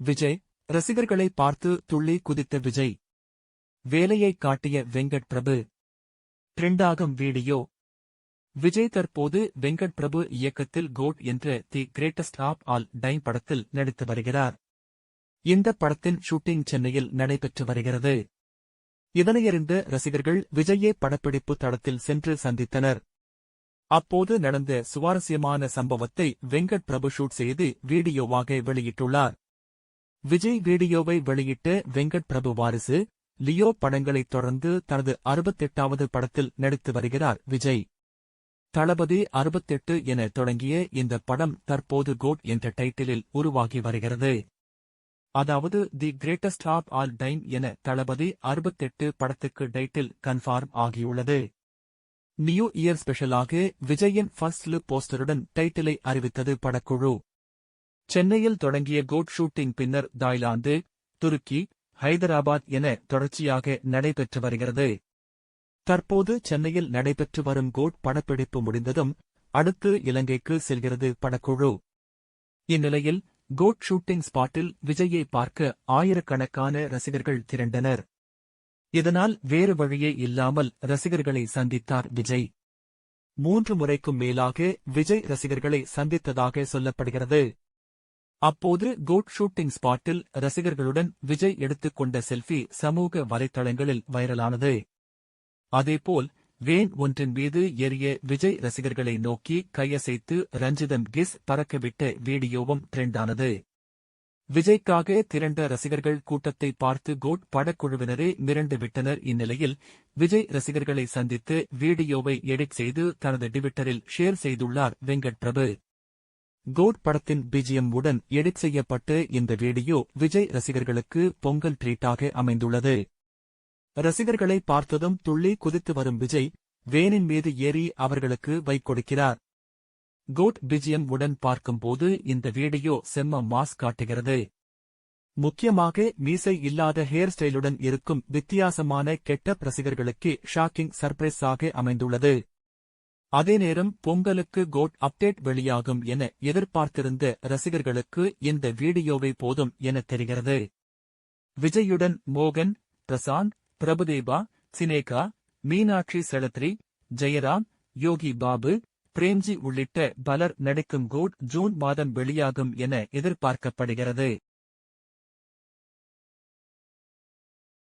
விஜய் ரசிகர்களை பார்த்து துள்ளி குதித்த விஜய். வேலையை காட்டிய வெங்கட் பிரபு ட்ரெண்டாகும் வீடியோ. விஜய் தற்போது வெங்கட் பிரபு இயக்கத்தில் கோட் என்ற the greatest of all time படத்தில் நடித்து வருகிறார். இந்த படத்தின் ஷூட்டிங் சென்னையில் நடைபெற்று வருகிறது. இதனையறிந்த ரசிகர்கள் விஜயே படப்பிடிப்பு தளத்தில் சென்று சந்தித்தனர். அப்போது நடந்த சுவாரஸ்யமான சம்பவத்தை வெங்கட் பிரபு ஷூட் செய்து வீடியோவாக வெளியிட்டுள்ளார். விஜய் வீடியோவை வெளியிட்ட வெங்கட் பிரபு வாரிசு லியோ படங்களைத் தொடர்ந்து தனது அறுபத்தெட்டாவது படத்தில் நடித்து வருகிறார் விஜய். தளபதி அறுபத்தெட்டு என தொடங்கிய இந்த படம் தற்போது கோட் என்ற டைட்டிலில் உருவாகி வருகிறது. அதாவது the greatest of all time என தளபதி அறுபத்தெட்டு படத்துக்கு டைட்டில் கன்ஃபார்ம் ஆகியுள்ளது. நியூ இயர் ஸ்பெஷலாக விஜயின் ஃபர்ஸ்ட் லுக் போஸ்டருடன் டைட்டிலை அறிவித்தது படக்குழு. சென்னையில் தொடங்கிய கோட் ஷூட்டிங் பின்னர் தாய்லாந்து துருக்கி ஹைதராபாத் என தொடர்ச்சியாக நடைபெற்று வருகிறது. தற்போது சென்னையில் நடைபெற்று வரும் கோட் படப்பிடிப்பு முடிந்ததும் அடுத்து இலங்கைக்கு செல்கிறது படக்குழு. இந்நிலையில் கோட் ஷூட்டிங் ஸ்பாட்டில் விஜயை பார்க்க ஆயிரக்கணக்கான ரசிகர்கள் திரண்டனர். இதனால் வேறு வழியே இல்லாமல் ரசிகர்களை சந்தித்தார் விஜய். மூன்று முறைக்கும் மேலாக விஜய் ரசிகர்களை சந்தித்ததாக சொல்லப்படுகிறது. அப்போது கோட் ஷூட்டிங் ஸ்பாட்டில் ரசிகர்களுடன் விஜய் எடுத்துக்கொண்ட செல்ஃபி சமூக வலைத்தளங்களில் வைரலானது. அதேபோல் வேன் ஒன்றின் மீது ஏறிய விஜய் ரசிகர்களை நோக்கி கையசைத்து ரஞ்சிதம் கிஸ் பறக்கவிட்ட வீடியோவும் ட்ரெண்டானது. விஜய்க்காக திரண்ட ரசிகர்கள் கூட்டத்தை பார்த்து கோட் படக்குழுவினரே மிரண்டு விட்டனர். இந்நிலையில் விஜய் ரசிகர்களை சந்தித்து வீடியோவை எடிட் செய்து தனது டிவிட்டரில் ஷேர் செய்துள்ளார் வெங்கட் பிரபு கோட் படத்தின் பிஜிஎம் உடன் எடிட் செய்யப்பட்டு இந்த வீடியோ விஜய் ரசிகர்களுக்கு பொங்கல் ட்ரீட்டாக அமைந்துள்ளது. ரசிகர்களை பார்த்ததும் துள்ளி குதித்து வரும் விஜய் வேனின் மீது ஏறி அவர்களுக்கு வைக்கொடுக்கிறார் கோட் பிஜிஎம் உடன் பார்க்கும்போது இந்த வீடியோ செம்ம மாஸ் காட்டுகிறது. முக்கியமாக மீசை இல்லாத ஹேர் ஸ்டைலுடன் இருக்கும் வித்தியாசமான கெட்ட ரசிகர்களுக்கு ஷாக்கிங் சர்ப்ரைஸாக அமைந்துள்ளது. அதே நேரம் பொங்கலுக்கு கோட் அப்டேட் வெளியாகும் என எதிர்பார்த்திருந்த ரசிகர்களுக்கு இந்த வீடியோவை போதும் என தெரிகிறது. விஜயுடன் மோகன் பிரசாந்த் பிரபுதேவா சினேகா மீனாட்சி செலத்ரி ஜெயராம் யோகி பாபு பிரேம்ஜி உள்ளிட்ட பலர் நடிக்கும் கோட் ஜூன் மாதம் வெளியாகும் என எதிர்பார்க்கப்படுகிறது.